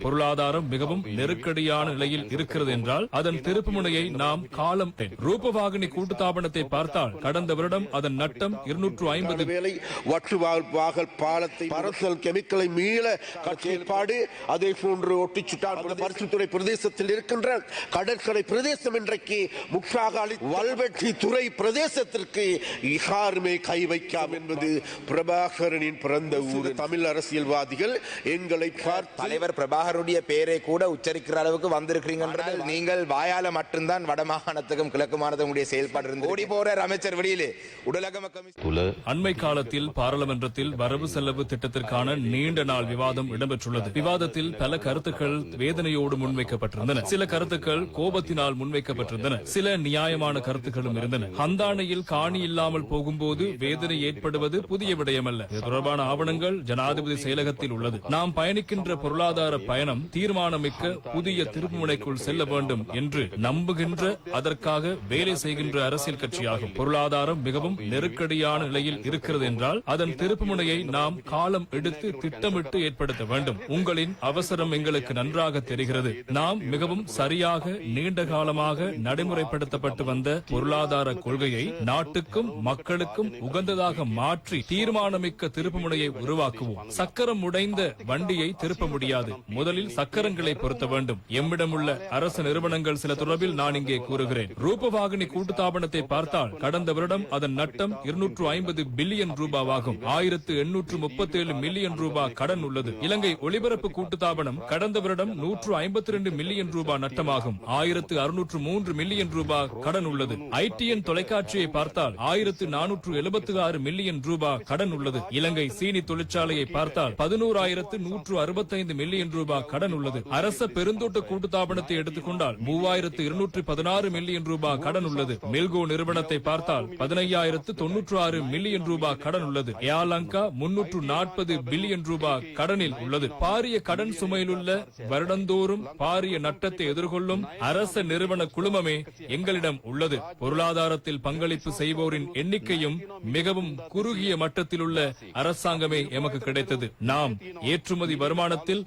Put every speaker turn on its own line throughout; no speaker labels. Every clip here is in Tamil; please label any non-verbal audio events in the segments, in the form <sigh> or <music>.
பொருளாதாரம் மிகவும் நெருக்கடியான நிலையில் இருக்கிறது என்றால் அதன் திருப்புமுனையை நாம் காலம் ரூபவாகினி கூட்டுத்தாபனத்தை பார்த்தால் கடந்த வருடம் அதன் நட்டம் இருநூற்று ஐம்பது.
வேலை வற்று வாகல் பாலத்தை அரசல் கெமிக்கலை மீள செயல்பாடு அதே போன்று ஒட்டிச்சுட்டான் பரிசுத்துறை பிரதேசத்தில் இருக்கின்ற கடற்கரை பிரதேசம் இன்றைக்கு முற்றாக அளி வல்வெட்டி துறை பிரதேசத்திற்கு யாருமே கை வைக்காம் என்பது பிரபாகரனின் பிறந்த ஊர் தமிழ் அரசியல்வாதிகள் எங்களை பார்த்து
தலைவர் பிரபாகருடைய பேரை கூட உச்சரிக்கிற அளவுக்கு வந்திருக்கிறீங்கன்றது நீங்கள் வாயால மட்டும்தான் வடமாகாணத்துக்கும் கிழக்கு மாநிலத்துடைய செயல்பாடு இருந்து ஓடி போறார் அமைச்சர் வெளியிலே
තුළ
அண்மை காலத்தில் பாராளுமன்றத்தில் வரவு செலவு திட்டத்திற்கான நீண்ட நாள் விவாதம் இடம்பெற்றுள்ளது. விவாதத்தில் பல கருத்துக்கள் வேதனையோடு முன்வைக்கப்பட்டிருந்தன. சில கருத்துக்கள் கோபத்தினால் முன்வைக்கப்பட்டிருந்தன. சில நியாயமான கருத்துக்களும் இருந்தன. ஹந்தானையில் காணி இல்லாமல் போகும்போது வேதனை ஏற்படுவது புதிய விடயமல்ல. தொடர்பான ஆவணங்கள் ஜனாதிபதி செயலகத்தில் உள்ளது. நாம் பயணிக்கின்ற பொருளாதார பயணம் தீர்மானமிக்க புதிய திருப்புமுனைக்குள் செல்ல வேண்டும் என்று நம்புகின்ற அதற்காக வேலை செய்கின்ற அரசியல் கட்சியாகும். பொருளாதாரம் மிகவும் நெருக்கடியான நிலையில் இருக்கிறது என்றால் அதன் திருப்புமுனையை நாம் காலம் எடுத்து திட்டமிட்டு ஏற்படுத்த வேண்டும். உங்களின் அவசரம் எங்களுக்கு நன்றாக தெரிகிறது. நாம் மிகவும் சரியாக நீண்ட காலமாக நடைமுறைப்படுத்தப்பட்டு வந்த பொருளாதார கொள்கையை நாட்டுக்கும் மக்களுக்கும் உகந்ததாக மாற்றி தீர்மானமிக்க திருப்புமுனையை உருவாக்குவோம். சக்கரம் உடைந்த வண்டியை திருப்ப முடியாது. முதலில் சக்கரங்களை பொருத்த வேண்டும். எம்மிடமுள்ள அரசு நிறுவனங்கள் சில தொடர்பில் நான் இங்கே கூறுகிறேன். ரூபவாகினி கூட்டுத்தாபனத்தை பார்த்தால் கடந்த வருடம் அதன் நட்டம் இருநூற்று ஐம்பது பில்லியன் ரூபாவாகும். ஆயிரத்து எண்ணூற்று முப்பத்தி ஏழு மில்லியன் ரூபாய் கடன் உள்ளது. இலங்கை ஒளிபரப்பு கூட்டுத்தாபனம் கடந்த வருடம் நூற்று ஐம்பத்தி ரெண்டு மில்லியன் ரூபாய் நட்டமாகும். ஆயிரத்து அறுநூற்று மூன்று மில்லியன் ரூபாய் கடன் உள்ளது. ஐடிஎன் தொலைக்காட்சியை பார்த்தால் ஆயிரத்து நானூற்று எழுபத்தி ஆறு மில்லியன் ரூபாய் கடன் உள்ளது. இலங்கை சீனி தொழிற்சாலையை பார்த்தால் பதினோராயிரத்து நூற்று அறுபத்தைந்து மில்லியன் ரூபாய் கடன் உள்ளது. அரச பெருந்தோட்ட கூட்டுத்தாபனத்தை எடுத்துக்கொண்டால் மூவாயிரத்து இருநூற்றி பதினாறு மில்லியன் ரூபாய் கடன் உள்ளது. மில்கோ நிறுவனத்தை பார்த்தால் பதினையாயிரத்து தொன்னூற்று ஆறு மில்லியன் ரூபாய் கடன் உள்ளது. ஏலங்கா முன்னூற்று நாற்பது பில்லியன் ரூபாய் கடனில் உள்ளது. பாரிய கடன் சுமையிலுள்ள வருடந்தோறும் பாரிய நட்டத்தை எதிர்கொள்ளும் அரச நிறுவன குழுமமே எங்களிடம் உள்ளது. பொருளாதாரத்தில் பங்களிப்பு செய்வோரின் எண்ணிக்கையும் மிகவும் குறுகிய மட்டத்தில் உள்ள அரசாங்கமே எமக்கு கிடைத்தது. நாம் ஏற்றுமதி வருமானத்தில்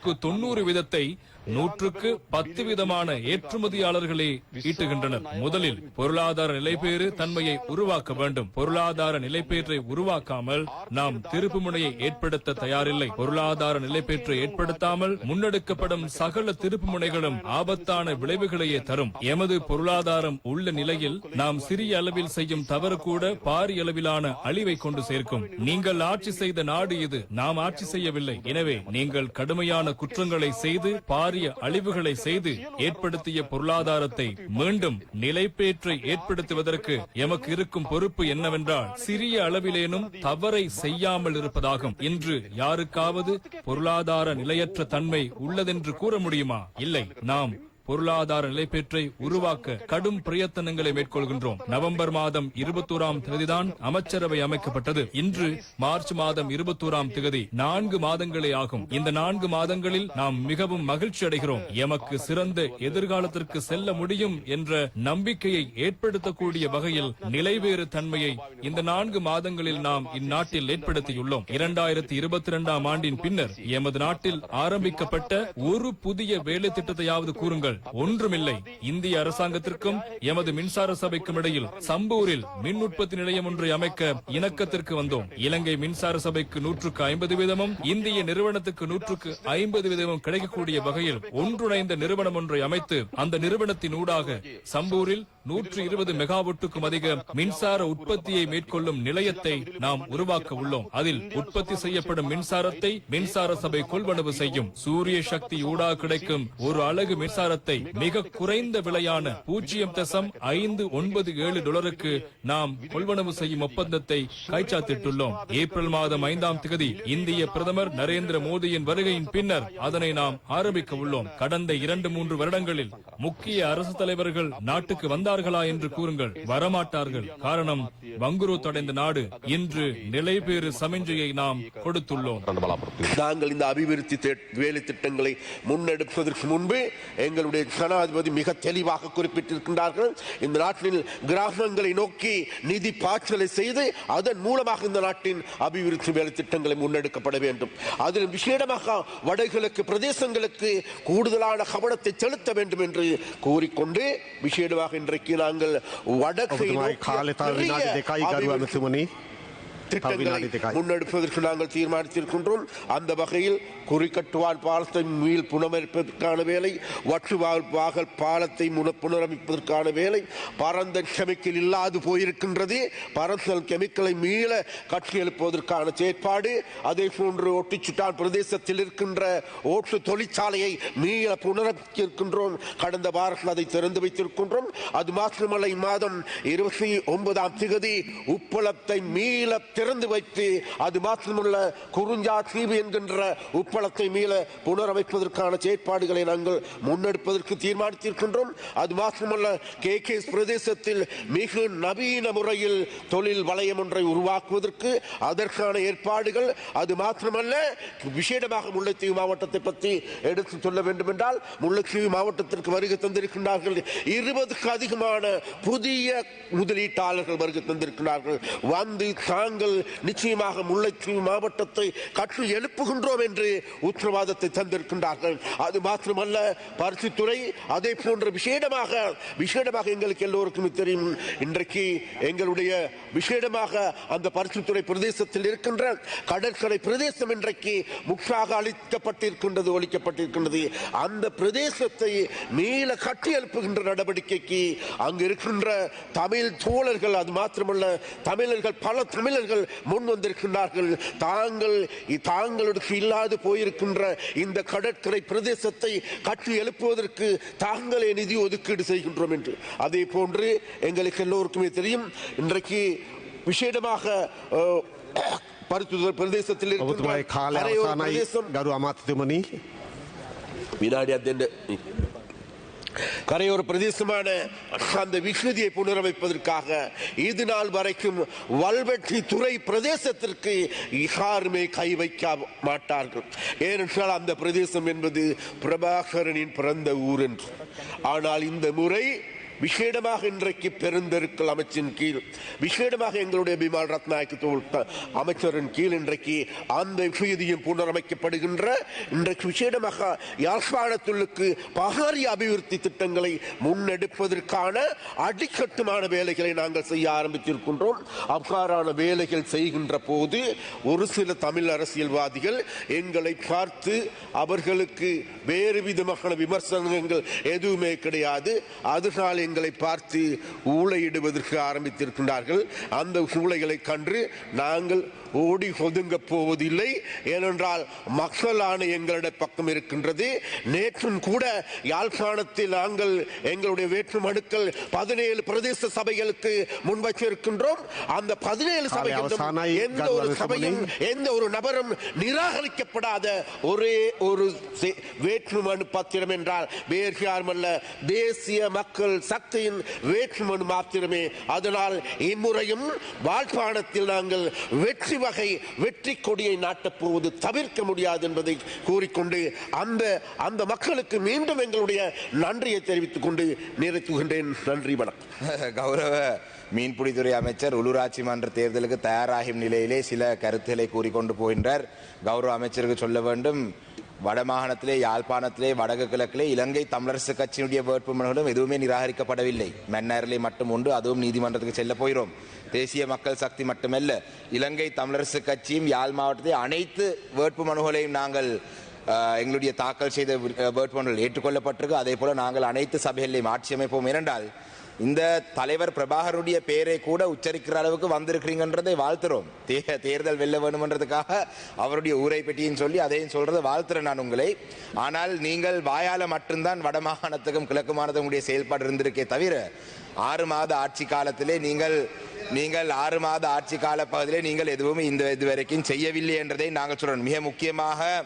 நூற்றுக்கு தொண்ணூறு விதத்தை நூற்றுக்கு பத்து விதமான ஏற்றுமதியாளர்களே ஈட்டுகின்றனர். முதலில் பொருளாதார நிலைபேறு தன்மையை உருவாக்க வேண்டும். பொருளாதார நிலைப்பேற்றை உருவாக்காமல் நாம் திருப்புமுனையை ஏற்படுத்த தயாரில்லை. பொருளாதார நிலைப்பேற்றை ஏற்படுத்தாமல் முன்னெடுக்கப்படும் சகல திருப்புமுனைகளும் ஆபத்தான விளைவுகளையே தரும். எமது பொருளாதாரம் உள்ள நிலையில் நாம் சிறிய அளவில் செய்யும் தவறு கூட பாரிய அளவிலான அழிவை கொண்டு சேர்க்கும். நீங்கள் ஆட்சி செய்த நாடு இது. நாம் ஆட்சி செய்யவில்லை. எனவே நீங்கள் கடுமையான குற்றங்களை செய்து பாரிய அழிவுகளை செய்து ஏற்படுத்திய பொருளாதாரத்தை மீண்டும் நிலைப்பேற்றை ஏற்படுத்துவதற்கு எமக்கு இருக்கும் பொறுப்பு என்னவென்றால் சிறிய அளவிலேனும் தவறை செய்யாமல் இருப்பதாகும். இன்று யாருக்காவது பொருளாதார நிலையற்ற தன்மை உள்ளதென்று கூற முடியுமா? இல்லை. நாம் பொருளாதார நிலைப்பேற்றை உருவாக்க கடும் பிரயத்தனங்களை மேற்கொள்கின்றோம். நவம்பர் மாதம் இருபத்தோராம் தேதிதான் அமைச்சரவை அமைக்கப்பட்டது. இன்று மார்ச் மாதம் இருபத்தோராம் தேதி நான்கு மாதங்களே ஆகும். இந்த நான்கு மாதங்களில் நாம் மிகவும் மகிழ்ச்சி அடைகிறோம். எமக்கு சிறந்த எதிர்காலத்திற்கு செல்ல முடியும் என்ற நம்பிக்கையை ஏற்படுத்தக்கூடிய வகையில் நிலைவேறு தன்மையை இந்த நான்கு மாதங்களில் நாம் இந்நாட்டில் ஏற்படுத்தியுள்ளோம். இரண்டாயிரத்தி இருபத்தி இரண்டாம் ஆண்டின் பின்னர் எமது நாட்டில் ஆரம்பிக்கப்பட்ட ஒரு புதிய வேலை திட்டத்தையாவது கூறுங்கள். ஒன்றுமில்லை. இந்திய அரசாங்கத்திற்கும் எமது மின்சார சபைக்கும் இடையில் சம்பூரில் மின் உற்பத்தி நிலையம் ஒன்றை அமைக்க இணக்கத்திற்கு வந்தோம். இலங்கை மின்சார சபைக்கு நூற்றுக்கு ஐம்பது வீதமும் இந்திய நிறுவனத்துக்கு நூற்றுக்கு ஐம்பது வீதமும் கிடைக்கக்கூடிய வகையில் ஒன்றுணைந்த நிறுவனம் ஒன்றை அமைத்து அந்த நிறுவனத்தின் ஊடாக சம்பூரில் நூற்று இருபது மெகாவாட்டுக்கும் அதிக மின்சார உற்பத்தியை மேற்கொள்ளும் நிலையத்தை நாம் உருவாக்க உள்ளோம். அதில் உற்பத்தி செய்யப்படும் மின்சாரத்தை மின்சார சபை கொள்வனவு செய்யும். சூரிய சக்தி ஊடாக கிடைக்கும் ஒரு அழகு மின்சாரத்தை நிறுவனத்தை மிக குறைந்த விலையான பூஜ்ஜியம் தசம் ஐந்து ஒன்பது ஏழு டாலருக்கு நாம் கொள்வனவு செய்யும் ஒப்பந்தத்தை கைச்சாத்திட்டுள்ளோம். ஏப்ரல் மாதம் ஐந்தாம் தேதி இந்திய பிரதமர் நரேந்திர மோடியின் வருகையின் பின்னர் அதனை நாம் ஆரம்பிக்க உள்ளோம். கடந்த இரண்டு மூன்று வருடங்களில் முக்கிய அரசு தலைவர்கள் நாட்டுக்கு வந்தார்களா என்று கூறுங்கள். வரமாட்டார்கள். காரணம் வங்குரோத்தடைந்த நாடு. இன்று நிலைபேறு சமிஞ்சையை நாம் கொடுத்துள்ளோம்.
நாங்கள் இந்த அபிவிருத்தி வேலை திட்டங்களை முன்னெடுப்பதற்கு முன்பு எங்கள் எங்களுடைய ஜனாதிபதி மிக தெளிவாக குறிப்பிட்டிருக்கின்றார்கள். இந்த நாட்டில் கிராமங்களை நோக்கி நிதி பாய்ச்சலை செய்து அதன் மூலமாக இந்த நாட்டின் அபிவிருத்தி வேலை திட்டங்களை முன்னெடுக்கப்பட வேண்டும். அதில் விசேடமாக வடகிழக்கு பிரதேசங்களுக்கு கூடுதலான கவனத்தை செலுத்த வேண்டும் என்று கூறிக்கொண்டு விசேடமாக இன்றைக்கு நாங்கள் வடக்கை திட்டங்களை. முன்னெடுப்பதற்கு நாங்கள் தீர்மானித்திருக்கின்றோம். அந்த வகையில் குறிக்கட்டுவால் பாலத்தை மீள் புனரமைப்பதற்கான வேலை வற்றுவால் வாகல் பாலத்தை புனரமைப்பதற்கான வேலை பரந்த கெமிக்கல் இல்லாது போயிருக்கின்றது. பரந்தல் கெமிக்கலை மீள கட்டி எழுப்புவதற்கான செயற்பாடு அதே போன்று ஒட்டிச்சுட்டான் பிரதேசத்தில் இருக்கின்ற ஓட்டு தொழிற்சாலையை மீள புனரமைத்திருக்கின்றோம். கடந்த வாரத்தில் அதை திறந்து வைத்திருக்கின்றோம். அது மாத்திரமல்ல இம்மாதம் இருபத்தி ஒன்பதாம் திகதி உப்பளத்தை மீள திறந்து வைத்து அது மாத்திரமல்ல குறுஞ்சா தீவு என்கின்ற உப்பளத்தை மீள புனரமைப்பதற்கான செயற்பாடுகளை நாங்கள் முன்னெடுப்பதற்கு தீர்மானித்திருக்கின்றோம். அது மாத்திரமல்ல கே கே பிரதேசத்தில் மிக நவீன முறையில் தொழில் வலயம் ஒன்றை உருவாக்குவதற்கு அதற்கான ஏற்பாடுகள். அது மாத்திரமல்ல விசேடமாக முல்லைத்தீவு மாவட்டத்தை பற்றி எடுத்து சொல்ல வேண்டும் என்றால் முல்லைத்தீவு மாவட்டத்திற்கு வருகை தந்திருக்கின்றார்கள். இருபதுக்கு அதிகமான புதிய முதலீட்டாளர்கள் வருகை தந்திருக்கிறார்கள் வந்து தாங்கள் நாங்கள் நிச்சயமாக முல்லைத்தீவு மாவட்டத்தை கற்று எழுப்புகின்றோம் என்று உத்தரவாதத்தை தந்திருக்கின்றார்கள். அது மாத்திரமல்ல பருத்தித்துறை அதே போன்ற விசேடமாக விசேடமாக எங்களுக்கு எல்லோருக்கும் தெரியும். இன்றைக்கு எங்களுடைய விசேடமாக அந்த பருத்தித்துறை பிரதேசத்தில் இருக்கின்ற கடற்கரை பிரதேசம் இன்றைக்கு முற்றாக அளிக்கப்பட்டிருக்கின்றது ஒழிக்கப்பட்டிருக்கின்றது. அந்த பிரதேசத்தை மீள கட்டி எழுப்புகின்ற நடவடிக்கைக்கு அங்கு இருக்கின்ற தமிழ் தோழர்கள் அது மாத்திரமல்ல தமிழர்கள் பல தமிழர்கள் முன் வந்திருக்கின்றார்கள் தாங்கள் தாங்களுக்கு இல்லாது போயிருக்கின்ற இந்த கடற்கரை பிரதேசத்தை கட்டி எழுப்புவதற்கு தாங்களே நிதி ஒதுக்கீடு செய்கின்றோம் என்று அதே போன்று எங்களுக்கு எல்லோருக்குமே தெரியும் இன்றைக்கு விசேடமாக அஹ், பருத்துதல் பிரதேசத்தில் இருக்கின்ற
ඔබතුමායි කාලය
கரையோர
අවසානයි
பிரதேசம்
ගරු අමාත්‍යතුමනි.
வினாடியாக தெண்டு கரையோர பிரதேசமான அந்த விகுதியை புனரமைப்பதற்காக இது நாள் வரைக்கும் வல்வெட்டி துறை பிரதேசத்திற்கு யாருமே கை வைக்க மாட்டார்கள். ஏனென்றால் அந்த பிரதேசம் என்பது பிரபாகரனின் பிறந்த ஊர் என்று. ஆனால் இந்த முறை விசேடமாக இன்றைக்கு பெருந்தெருக்கள் அமைச்சின் கீழ் விசேடமாக எங்களுடைய பிமால் ரத்நாயக்கு அமைச்சரின் கீழ் இன்றைக்கு அந்த விஷயத்தையும் புனரமைக்கப்படுகின்ற இன்றைக்கு விசேடமாக யாழ்ப்பாணத்துள்ளுக்கு பகாரிய அபிவிருத்தி திட்டங்களை முன்னெடுப்பதற்கான அடிக்கட்டுமான வேலைகளை நாங்கள் செய்ய ஆரம்பித்திருக்கின்றோம். அவ்வாறான வேலைகள் செய்கின்ற போது ஒரு சில தமிழ் அரசியல்வாதிகள் எங்களை பார்த்து அவர்களுக்கு வேறு விதமான விமர்சனங்கள் எதுவுமே கிடையாது. அதனால் காரியங்களை பார்த்து ஊழையிடுவதற்கு ஆரம்பித்திருக்கின்றார்கள். அந்த ஊழைகளை கண்டு நாங்கள் ஓடி ஒதுங்க போவதில்லை. ஏனென்றால் மக்களான எங்களுடைய பக்கம் இருக்கின்றது. நேற்றும் கூட யாழ்ப்பாணத்தில் நாங்கள் எங்களுடைய வேற்று மனுக்கள் பதினேழு பிரதேச சபைகளுக்கு முன்வைச்சிருக்கின்றோம் அந்த பதினேழு சபைகளும் எந்த ஒரு சபையும் எந்த ஒரு நபரும் நிராகரிக்கப்படாத ஒரே ஒரு வேட்புமனு பத்திரம் என்றால் வேறு யாருமல்ல தேசிய மக்கள் சக்தியின் வேட்புமனு மாத்திரமே. அதனால் இம்முறையும் வாழ்ப்பாணத்தில் நாங்கள் வெற்றி வகை வெற்றி கொடியை நாட்டப்போவது தவிர்க்க முடியாது என்பதை கூறிக்கொண்டு அந்த அந்த மக்களுக்கு மீண்டும் எங்களுடைய நன்றியை தெரிவித்துக் கொண்டு நிறைத்துகின்றேன் நன்றி வணக்கம். <laughs>
கௌரவ மீன்பிடித்துறை அமைச்சர் உள்ளூராட்சி மன்ற தேர்தலுக்கு தயாராகும் நிலையிலே சில கருத்துக்களை கூறிக்கொண்டு போகின்றார். கௌரவ அமைச்சருக்கு சொல்ல வேண்டும் வடமாகாணத்திலே யாழ்ப்பாணத்திலே வடக்கு கிழக்கிலே இலங்கை தமிழரசு கட்சியினுடைய வேட்புமனுகளும் எதுவுமே நிராகரிக்கப்படவில்லை. மன்னாரிலே மட்டும் உண்டு அதுவும் நீதிமன்றத்துக்கு செல்ல போகிறோம் தேசிய மக்கள் சக்தி மட்டுமல்ல இலங்கை தமிழரசு கட்சியும் யாழ் மாவட்டத்தில் அனைத்து வேட்புமனுகளையும் நாங்கள் எங்களுடைய தாக்கல் செய்த வேட்புமனுகள் ஏற்றுக்கொள்ளப்பட்டிருக்கு. அதே போல நாங்கள் அனைத்து சபைகளையும் ஆட்சி அமைப்போம் இரண்டால் இந்த தலைவர் பிரபாகருடைய பெயரை கூட உச்சரிக்கிற அளவுக்கு வந்திருக்கிறீங்கன்றதை வாழ்த்துறோம். தே- தேர்தல் வெல்ல வேணுமன்றதுக்காக அவருடைய ஊரை பெட்டியும் சொல்லி அதையும் சொல்றதை வாழ்த்துறேன் நான் உங்களை. ஆனால் நீங்கள் வாயால மட்டும்தான் வடமாகாணத்துக்கும் கிழக்கு மாநிலத்துடைய செயல்பாடு இருந்திருக்கே தவிர ஆறு மாத ஆட்சி காலத்திலே நீங்கள் நீங்கள் ஆறு மாத ஆட்சி கால பகுதியிலே நீங்கள் எதுவும் இந்த இதுவரைக்கும் செய்யவில்லை என்றதை நாங்கள் சொல்றோம். மிக முக்கியமாக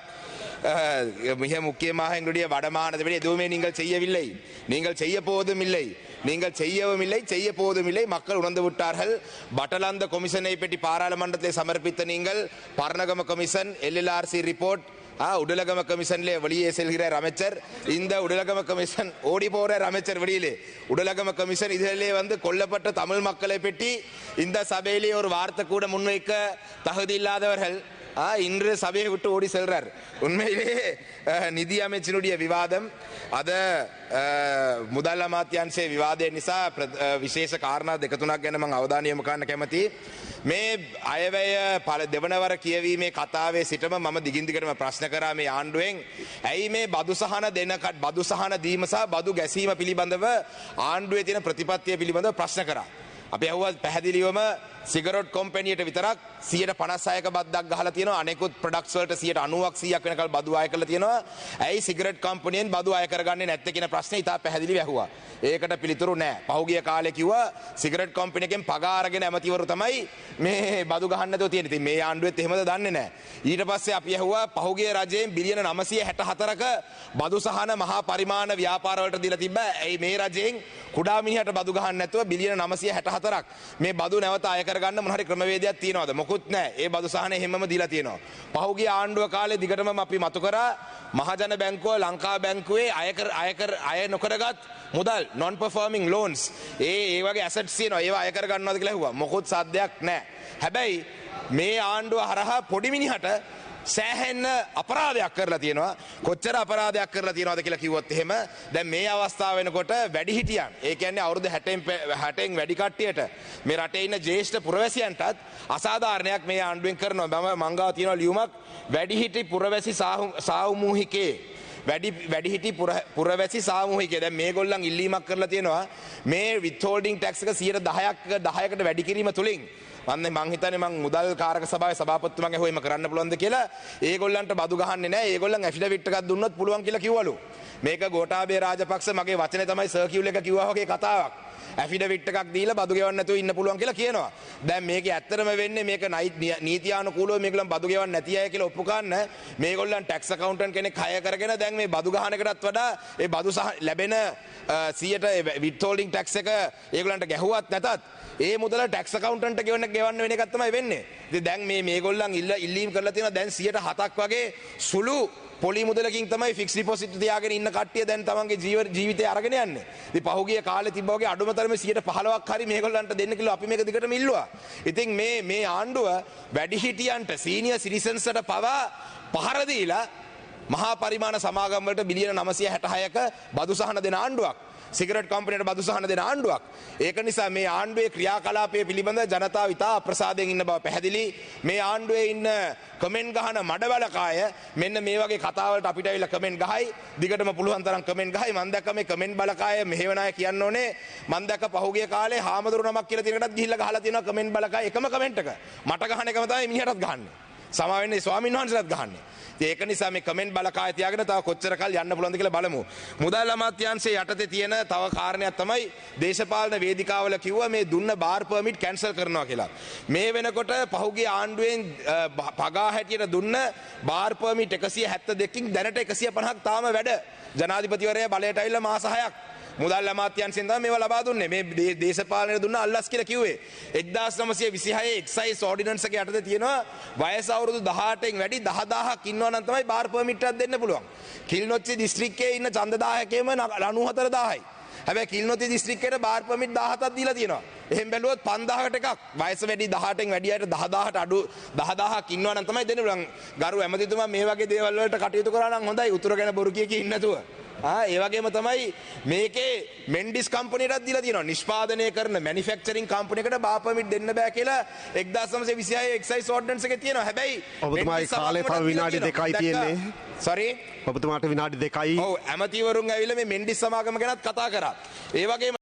மிக முக்கியமாக எங்களுடைய வடமானதை விட எதுவுமே நீங்கள் செய்யவில்லை. நீங்கள் செய்ய போவதும் இல்லை. நீங்கள் செய்யவும் இல்லை செய்ய போவதும் இல்லை. மக்கள் உணர்ந்து விட்டார்கள். பட்டலாந்த கொமிஷனை பற்றி பாராளுமன்றத்தில் சமர்ப்பித்த நீங்கள் பர்ணகம கமிஷன் எல்எல்ஆர்சி ரிப்போர்ட் ஆ, உடலகம கமிஷன்ல வெளியே செல்கிறார் அமைச்சர். இந்த உடலகம கமிஷன் ஓடி போறார் அமைச்சர் வெளியிலே. உடலகம கமிஷன் இதிலே வந்து கொல்லப்பட்ட தமிழ் மக்களை பற்றி இந்த சபையிலே ஒரு வார்த்தை கூட முன்வைக்க தகுதி இல்லாதவர்கள். ஆ, இன்று சபையை விட்டு ஓடி செல்றார் உண்மையிலே அஹ், நிதி அமைச்சினுடைய விவாதம் අද මුදල් අමාත්‍යන්සේ විවාදය නිසා ප්‍ර- අ, විශේෂ කාරණා දෙක තුනක් ගැන මං අවධානයම කරන්න කැමති මේ අයවැය පල දෙවනවර කියවීමේ කතාවේ සිටම මම දිගින්දිකටම ප්‍රශ්න කරා මේ ආණ්ඩුවෙන් ඇයි මේ බදු සහන දෙනකට බදු සහන දීම සහ බදු ගැසීම පිළිබඳව ආණ්ඩුවේ තියෙන ප්‍රතිපත්තිය පිළිබඳව ප්‍රශ්න කරා අපි ඇහුවත් පැහැදිලිවම සිගරොට් කොම්පැනියට විතරක් සියට පනස්සයක බද්දක් ගහලා තියෙනවා. අනෙකුත් ප්‍රොඩක්ට්ස් වලට 90ක් 100ක් වෙනකල් බදු අය කරලා තියෙනවා. ඇයි සිගරට් කම්පැනියෙන් බදු අය කරගන්නේ නැත්තේ කියන ප්‍රශ්නේ ඉතා පැහැදිලිව ඇහුවා. ඒකට පිළිතුරු නැහැ පහුගිය කාලේ කිව්වා සිගරට් කම්පැනි එකෙන් පගා අරගෙන ඇමතිවරු තමයි මේ බදු ගහන්න නැතුව තියෙන්නේ. ඉතින් මේ ආණ්ඩුවෙත් එහෙමද දන්නේ නැහැ ඊට පස්සේ අපි ඇහුවා පහුගිය රජයෙන් බිලියන 964ක බදු සහන මහා පරිමාණ ව්‍යාපාර වලට දීලා තිබ්බා. ඇයි මේ රජයෙන් කුඩා මිනිහට බදු ගහන්න නැතුව බිලියන 964ක් මේ බදු නැවත අය කරගන්න මොන හරි ක්‍රමවේදයක් තියනවද? මොකුත් නැහැ. ඒ බදු සහන එහෙමම දීලා තියෙනවා. පහුගිය ආණ්ඩුව කාලේ දිගටම අපි මතු කරා මහජන බැංකුව ලංකා බැංකුවේ අයකර අයකර අය නොකරගත් මුදල් non performing loans. ඒ ඒ වගේ assets තියෙනවා. ඒවා අය කර ගන්නවද කියලා ඇහුවා. මොකුත් සාධ්‍යයක් නැහැ. හැබැයි මේ ආණ්ඩුව හරහා පොඩි මිනිහට සෑහෙන්න අපරාධයක් කරලා තියෙනවා. කොච්චර අපරාධයක් කරලා තියෙනවද කියලා කිව්වොත් එහෙම දැන් මේ අවස්ථාව වෙනකොට වැඩිහිටියන් ඒ කියන්නේ අවුරුදු 60න් 60න් වැඩි කට්ටියට මේ රටේ ඉන්න ජ්‍යෙෂ්ඨ පුරවැසියන්ටත් අසාධාරණයක් මේ ආණ්ඩුවෙන් කරනවා. මම මංගාව තියෙනවා ලියුමක්. වැඩිහිටි පුරවැසි සාහු- සාමූහිකයේ වැඩි වැඩිහිටි පුර- පුරවැසි සාමූහිකය. දැන් මේගොල්ලන් ඉල්ලීමක් කරලා තියෙනවා මේ විත්හෝල්ඩිං ටැක්ස් එක 10%ක 10කට වැඩි කිරීම තුලින් මන්නේ මං හිතන්නේ මං මුදල් කාරක සභාවේ සභාපතිතුමාගේ හොයම කරන්න පුළුවන්ද කියලා ඒගොල්ලන්ට බදු ගහන්නේ නැහැ ඒගොල්ලන් ඇෆිඩවිට් එකක් දුන්නොත් පුළුවන් කියලා කිව්වලු. මේක ගෝඨාභය රාජපක්ෂ මගේ වචනේ තමයි සර්කියුල් එක කිව්වා වගේ කතාවක්. ඇෆිඩවිට් එකක් දීලා බදු ගෙවන්න නැතුව ඉන්න පුළුවන් කියලා කියනවා. දැන් මේක ඇත්තටම වෙන්නේ මේක නයි- නීතියානුකූලව මේගොල්ලන් බදු ගෙවන්න නැති අය කියලා ඔප්පු ගන්න මේගොල්ලන් ටැක්ස් අකවුන්ටන්ට් කෙනෙක් හය කරගෙන දැන් මේ බදු ගහන එකටත් වඩා ඒ බදු සහ ලැබෙන අ, 100ට විත්හෝල්ඩින් ටැක්ස් එක ඒගොල්ලන්ට ගැහුවත් නැතත් ඒ මුදල ටැක්ස් අකවුන්ටන්ට් ගෙවන්න ගෙවන්න වෙන එකක් තමයි වෙන්නේ. ඉතින් දැන් මේ මේගොල්ලන් ඉල්ල ඉල්ලීම් කරලා තියෙනවා දැන් 107ක් වගේ සුළු පොලි මුදලකින් තමයි ෆික්ස් ඩිපොසිට් තියාගෙන ඉන්න කට්ටිය දැන් තමන්ගේ ජීව ජීවිතය අරගෙන යන්නේ. ඉතින් පහුගිය කාලේ තිබ්බා වගේ අඩුම තරමේ 115ක් හරි මේගොල්ලන්ට දෙන්න කියලා අපි මේක දිගටම ඉල්ලුවා. ඉතින් මේ මේ ආණ්ඩුව වැඩිහිටියන්ට සීනියර් සිටිසන්ස්ට පවා පහර දීලා මහා පරිමාණ සමාගම් වලට බිලියන 966ක බදු සහන දෙන ආණ්ඩුවක්. සිගරට් කම්පනයට බදු සහන දෙන ආණ්ඩුවක්. ඒක නිසා මේ ආණ්ඩුවේ ක්‍රියාකලාපය පිළිබඳ ජනතාව ඉතා අප්‍රසාදයෙන් ඉන්න බව පැහැදිලි. මේ ආණ්ඩුවේ ඉන්න කමෙන්ට් ගහන මඩවලකාය මෙන්න මේ වගේ කතාවලට අපිට ඇවිල්ලා කමෙන්ට් ගහයි. දිගටම පුළුවන් තරම් කමෙන්ට් ගහයි. මම දැක්ක මේ කමෙන්ට් බලකාය මෙහෙවන අය කියන්න ඕනේ මම දැක්ක පහුගිය කාලේ හාමුදුරු නමක් කියලා තියෙනකටත් ගිහිල්ලා ගහලා තියෙනවා කමෙන්ට් බලකාය එකම කමෙන්ට් එක. මට ගහන එකම තමයි මිනිහටත් ගහන්නේ. සමාවෙන්නේ ස්වාමීන් වහන්සේලාත් ගහන්නේ. ඉතින් ඒක නිසා මේ කමෙන්ට් බලකාය තියාගෙන තව කොච්චර කල් යන්න පුළුවන්ද කියලා බලමු. මුදල් අමාත්‍යාංශයේ යටතේ තියෙන තව කාරණයක් තමයි දේශපාලන වේදිකාවල කිව්වා මේ දුන්න බාර් පර්මිට් කැන්සල් කරනවා කියලා. මේ වෙනකොට පහුගිය ආණ්ඩුවෙන් අ, බ- පගා හැටියට දුන්න බාර් පර්මිට් 172කින් දැනට 150ක් තාම වැඩ. ජනාධිපතිවරයා බලයට ඇවිල්ලා මාස 6ක් මුදල් අමාත්‍යංශයෙන් තමයි මේවා ලබා දුන්නේ. මේ දේ- දේශපාලනයට දුන්න අල්ලස් කියලා කිව්වේ. 1926 එක්සයිස් ඕඩිනන්ස් එක යටතේ තියෙනවා වයස අවුරුදු 18න් වැඩි 10000ක් ඉන්නවා නම් තමයි බාර් පර්මිට් එකක් දෙන්න පුළුවන්. කිල්නොච්චි දිස්ත්‍රික්කයේ ඉන්න ඡන්දදායකයම 94000යි. හැබැයි කිල්නොති දිස්ත්‍රික්කයට බාර් පර්මිට් 17ක් දීලා තියෙනවා. එහෙන් බැලුවොත් 5000කට එකක් වයස වැඩි 18න් වැඩි අයට 10000ට අඩු 10000ක් ඉන්නවා නම් තමයි දෙන්න පුළුවන්. ගරු ඇමතිතුමා මේ වගේ දේවල් වලට කටයුතු කරා නම් හොඳයි. උතුර ගැන බොරු කිය කී ඉන්නේ නැතුව. ආ ඒ වගේම තමයි මේකේ මෙන්ඩිස් කම්පනයටත් දීලා තියෙනවා නිෂ්පාදනය කරන මැනුෆැක්චරින් කම්පනයකට බා පර්මිට් දෙන්න බෑ කියලා 1926 එක්සයිස් ඕඩනන්ස් එකේ තියෙනවා. හැබැයි
ඔබතුමාගේ කාලේ තව විනාඩි දෙකයි තියෙන්නේ.
සරි
ඔබතුමාට විනාඩි දෙකයි
ඔව් ඇමතිවරුන් ඇවිල්ලා මේ මෙන්ඩිස් සමාගම ගැනත් කතා කරා. ඒ වගේම